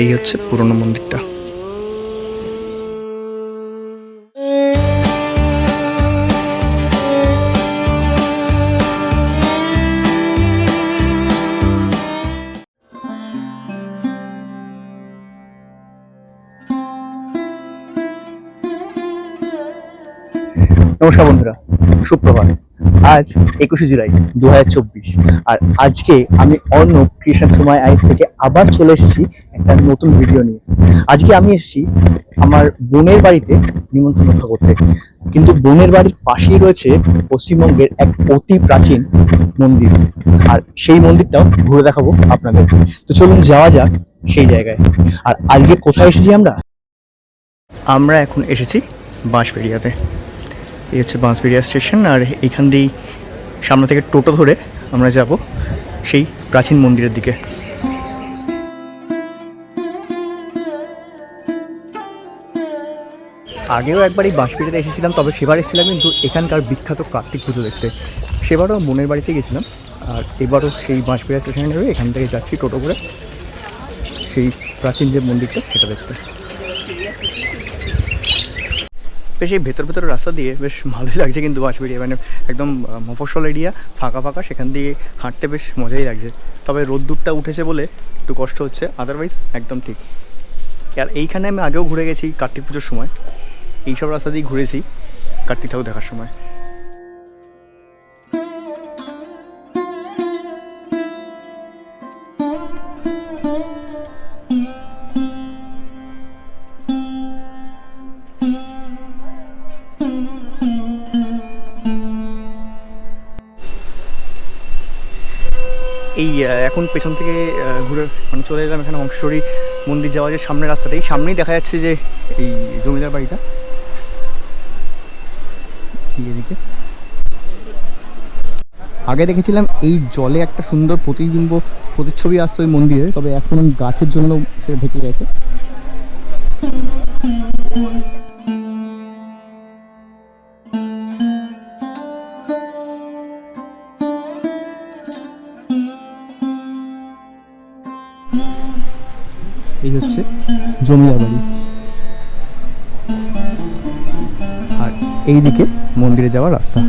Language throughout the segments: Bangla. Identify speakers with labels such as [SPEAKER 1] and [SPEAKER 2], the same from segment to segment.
[SPEAKER 1] এই হচ্ছে পুরনো মন্দিরটা। নমস্কার বন্ধুরা সুপ্রভাত। আজ একুশে জুলাই দু হাজার চব্বিশ। আর আজকে আমি অর্ণব ক্রিয়েশন সময় আইস থেকে আবার চলে এসেছি একটা নতুন ভিডিও নিয়ে। আজকে আমি এসেছি আমার বোনের বাড়িতে নিমন্ত্রণ রক্ষা করতে। কিন্তু বোনের বাড়ির পাশেই রয়েছে পশ্চিমবঙ্গের এক অতি প্রাচীন মন্দির। আর সেই মন্দিরটাও ঘুরে দেখাবো আপনাদের। তো চলুন যাওয়া যাক সেই জায়গায়। আর আজকে কোথায় এসেছি আমরা? আমরা এখন এসেছি বাঁশবেড়িয়াতে। এই হচ্ছে বাঁশবেড়িয়া স্টেশন, আর এইখান দিয়েই সামনে থেকে টোটো ধরে আমরা যাব সেই প্রাচীন মন্দিরের দিকে। আগেও একবার এই বাঁশবেড়িয়াতে এসেছিলাম, তবে সেবার এসেছিলাম কিন্তু এখানকার বিখ্যাত কার্তিক পুজো দেখতে। সেবারও বোনের বাড়িতে গেছিলাম, আর এবারও সেই বাঁশবেড়িয়া স্টেশনে নেবে এখান থেকে যাচ্ছি টোটো করে সেই প্রাচীন যে মন্দিরটা সেটা দেখতে। বেশ এই ভেতর ভেতর রাস্তা দিয়ে বেশ ভালোই লাগছে কিন্তু বাঁশবেড়িয়া। মানে একদম মফস্বল এরিয়া, ফাঁকা ফাঁকা, সেখান দিয়ে হাঁটতে বেশ মজাই লাগছে। তবে রোদ্দুরটা উঠেছে বলে একটু কষ্ট হচ্ছে আদারওয়াইজ একদম ঠিক। আর এইখানে আমি আগেও ঘুরে গেছি কার্তিক পুজোর সময়। এইসব রাস্তা দিয়ে ঘুরেছি কার্তিক ঠাকুর দেখার সময়। এই এখন পেছন থেকে ঘুরে মানে চলে এলাম এখানে অংশরী মন্দির যাওয়া যে সামনের রাস্তাটা, এই সামনেই দেখা যাচ্ছে যে এই জমিদার বাড়িটা। এদিকে। আগে দেখেছিলাম এই জলে একটা সুন্দর প্রতিবিম্ব প্রতিচ্ছবি আসতো ওই মন্দিরে, তবে এখন গাছের জন্য সেটা ঢেকে গেছে। হচ্ছে জমিদার বাড়ি। আর এই দিকে মন্দিরে যাওয়ার রাস্তা।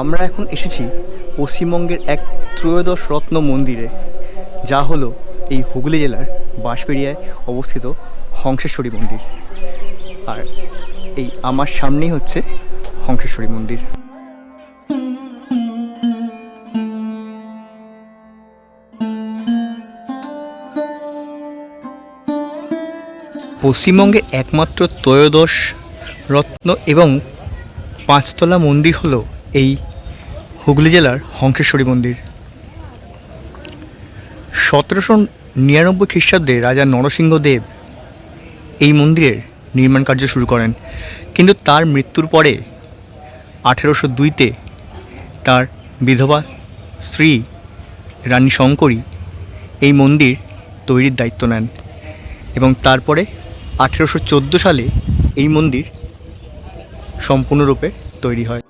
[SPEAKER 1] আমরা এখন এসেছি পশ্চিমবঙ্গের এক ত্রয়োদশ রত্ন মন্দিরে, যা হলো এই হুগলি জেলার বাঁশবেড়িয়ায় অবস্থিত হংসেশ্বরী মন্দির। আর এই আমার সামনেই হচ্ছে হংসেশ্বরী মন্দির। পশ্চিমবঙ্গের একমাত্র ত্রয়োদশ রত্ন এবং পাঁচতলা মন্দির হলো এই হুগলি জেলার হংসেশ্বরী মন্দির। সতেরোশো নিরানব্বই খ্রিস্টাব্দে রাজা নরসিংহদেব এই মন্দিরের নির্মাণ কার্য শুরু করেন। কিন্তু তার মৃত্যুর পরে আঠেরোশো দুইতে তার বিধবা স্ত্রী রানী শঙ্করী এই মন্দির তৈরির দায়িত্ব নেন এবং তারপরে আঠেরোশো চোদ্দ সালে এই মন্দির সম্পূর্ণরূপে তৈরি হয়।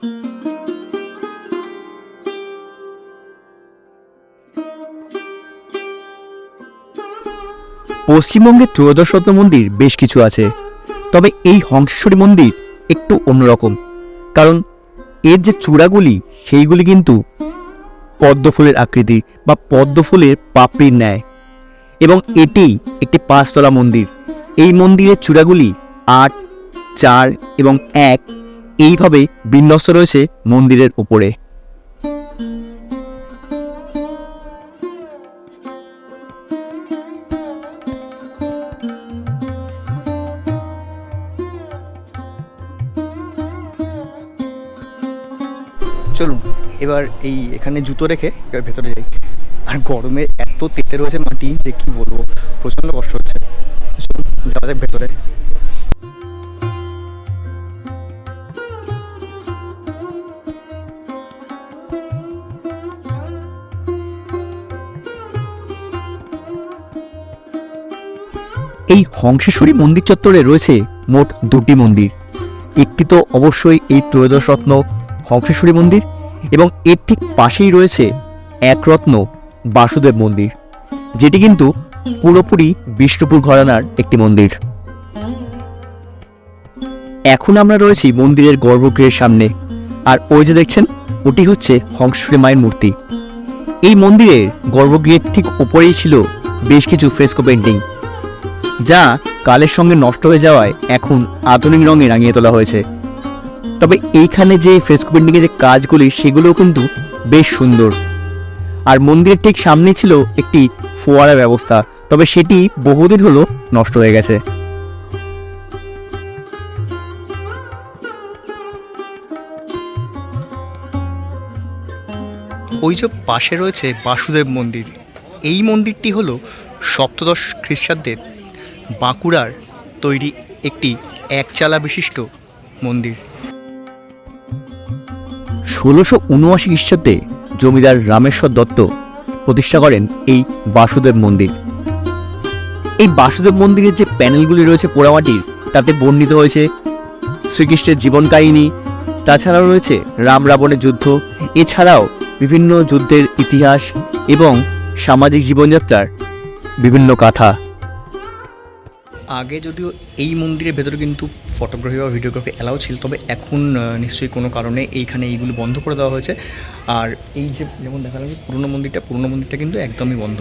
[SPEAKER 1] পশ্চিমবঙ্গে ত্রয়োদশ রত্ন মন্দির বেশ কিছু আছে, তবে এই হংসেশ্বরী মন্দির একটু অন্যরকম, কারণ এর যে চূড়াগুলি, সেইগুলি কিন্তু পদ্মফুলের আকৃতি বা পদ্মফুলের পাপড়ির ন্যায়, এবং এটি একটি পাঁচতলা মন্দির। এই মন্দিরের চূড়াগুলি আট, চার এবং এক এইভাবে বিন্যস্ত রয়েছে মন্দিরের উপরে। চলুন, এবার এই এখানে জুতো রেখে এবার ভেতরে যাই। আর গরমে এত তেতে রয়েছে মাটি যে কি বলব, প্রচণ্ড কষ্ট হচ্ছে। যাওয়া যাক ভেতরে। এই হংসেশ্বরী মন্দির চত্বরে রয়েছে মোট দুটি মন্দির। একটি তো অবশ্যই এই ত্রয়োদশ রত্ন হংসেশ্বরী মন্দির এবং এর ঠিক পাশেই রয়েছে এক রত্ন
[SPEAKER 2] বাসুদেব মন্দির, যেটি কিন্তু পুরোপুরি বিষ্ণুপুর ঘরানার একটি মন্দির। এখন আমরা রয়েছি মন্দিরের গর্ভগৃহের সামনে। আর ওই যে দেখছেন, ওটি হচ্ছে হংসুরি মায়ের মূর্তি। এই মন্দিরের গর্ভগৃহের ঠিক উপরেই ছিল বেশ কিছু ফ্রেস্কো পেন্টিং যা কালের সঙ্গে নষ্ট হয়ে যাওয়ায় এখন আধুনিক রঙে রাঙিয়ে তোলা হয়েছে। তবে এইখানে যে ফ্রেস্কো পেন্টিংয়ের যে কাজগুলি, সেগুলোও কিন্তু বেশ সুন্দর। আর মন্দিরের ঠিক সামনে ছিল একটি ফোয়ারা ব্যবস্থা তবে সেটি বহুদিন হলো নষ্ট হয়ে গেছে। ওই যে পাশে রয়েছে বাসুদেব মন্দির এই মন্দিরটি হলো সপ্তদশ খ্রিস্টাব্দের বাঁকুড়ার তৈরি একটি একচালা বিশিষ্ট মন্দির। ষোলোশো উনআশি খ্রিস্টাব্দে জমিদার রামেশ্বর দত্ত প্রতিষ্ঠা করেন এই বাসুদেব মন্দির। এই বাসুদেব মন্দিরের যে প্যানেলগুলি রয়েছে পোড়ামাটির, তাতে বর্ণিত হয়েছে শ্রীকৃষ্ণের জীবন কাহিনী, তাছাড়াও রয়েছে রাম রাবণের যুদ্ধ, এছাড়াও বিভিন্ন যুদ্ধের ইতিহাস এবং সামাজিক জীবনযাত্রার বিভিন্ন কথা। আগে যদিও এই মন্দিরের ভেতরে কিন্তু ফটোগ্রাফি বা ভিডিওগ্রাফি অ্যালাউ ছিল তবে এখন নিশ্চয়ই কোনো কারণে এইখানে এইগুলো বন্ধ করে দেওয়া হয়েছে। আর এই যে যেমন দেখা যাচ্ছে পুরনো মন্দিরটা পুরনো মন্দিরটা কিন্তু একদমই বন্ধ।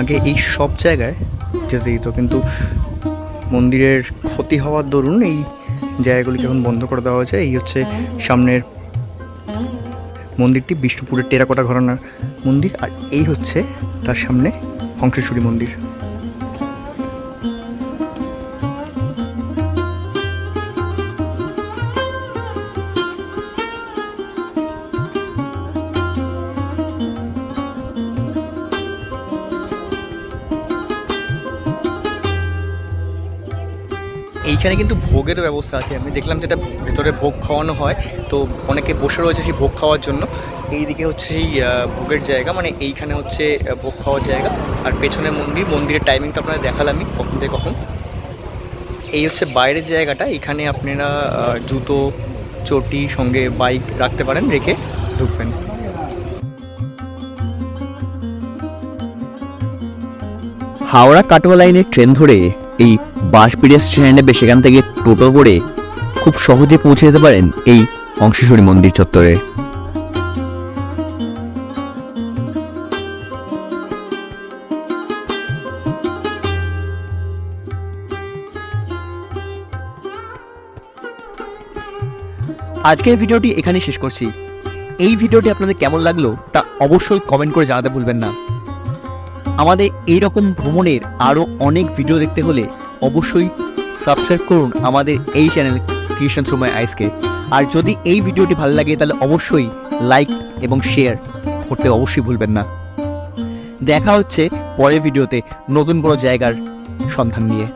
[SPEAKER 2] আগে এই সব জায়গায় যেতে দিত কিন্তু মন্দিরের ক্ষতি হওয়ার দরুন এই জায়গাগুলিকে এখন বন্ধ করে দেওয়া হয়েছে। এই হচ্ছে সামনের মন্দিরটি বিষ্ণুপুরের টেরাকোটা ঘরানার মন্দির আর এই হচ্ছে তার সামনে হংসেশ্বরী মন্দির। এইখানে কিন্তু ভোগের ব্যবস্থা আছে। আমি দেখলাম যেটা ভেতরে ভোগ খাওয়ানো হয়, তো অনেকে বসে রয়েছে সেই ভোগ খাওয়ার জন্য। এইদিকে হচ্ছে সেই ভোগের জায়গা মানে এইখানে হচ্ছে ভোগ খাওয়ার জায়গা। আর পেছনে মন্দির, মন্দিরের টাইমিংটা আপনারা দেখালামই কখন থেকে কখন। এই হচ্ছে বাইরের জায়গাটা, এখানে আপনারা জুতো, চটি, সঙ্গে বাইক রাখতে পারেন, রেখে ঢুকবেন। হাওড়া কাটোয়া লাইনের ট্রেন ধরে এই বাঁশপিড়িয়া স্টেশনে নেবে সেখান থেকে টোটো করে খুব সহজে পৌঁছে যেতে পারেন এই অংশেশ্বরী মন্দির চত্বরে। আজকের ভিডিওটি এখানেই শেষ করছি। এই ভিডিওটি আপনাদের কেমন লাগল তা অবশ্যই কমেন্ট করে জানাতে ভুলবেন না। আমাদের এই রকম ভ্রমণের আরও অনেক ভিডিও দেখতে হলে অবশ্যই সাবস্ক্রাইব করুন আমাদের এই চ্যানেল কৃষ্ণ সময় আইসকে আর যদি এই ভিডিওটি ভালো লাগে, তাহলে অবশ্যই লাইক এবং শেয়ার করতে অবশ্যই ভুলবেন না। দেখা হচ্ছে পরের ভিডিওতে নতুন কোনো জায়গার সন্ধান নিয়ে।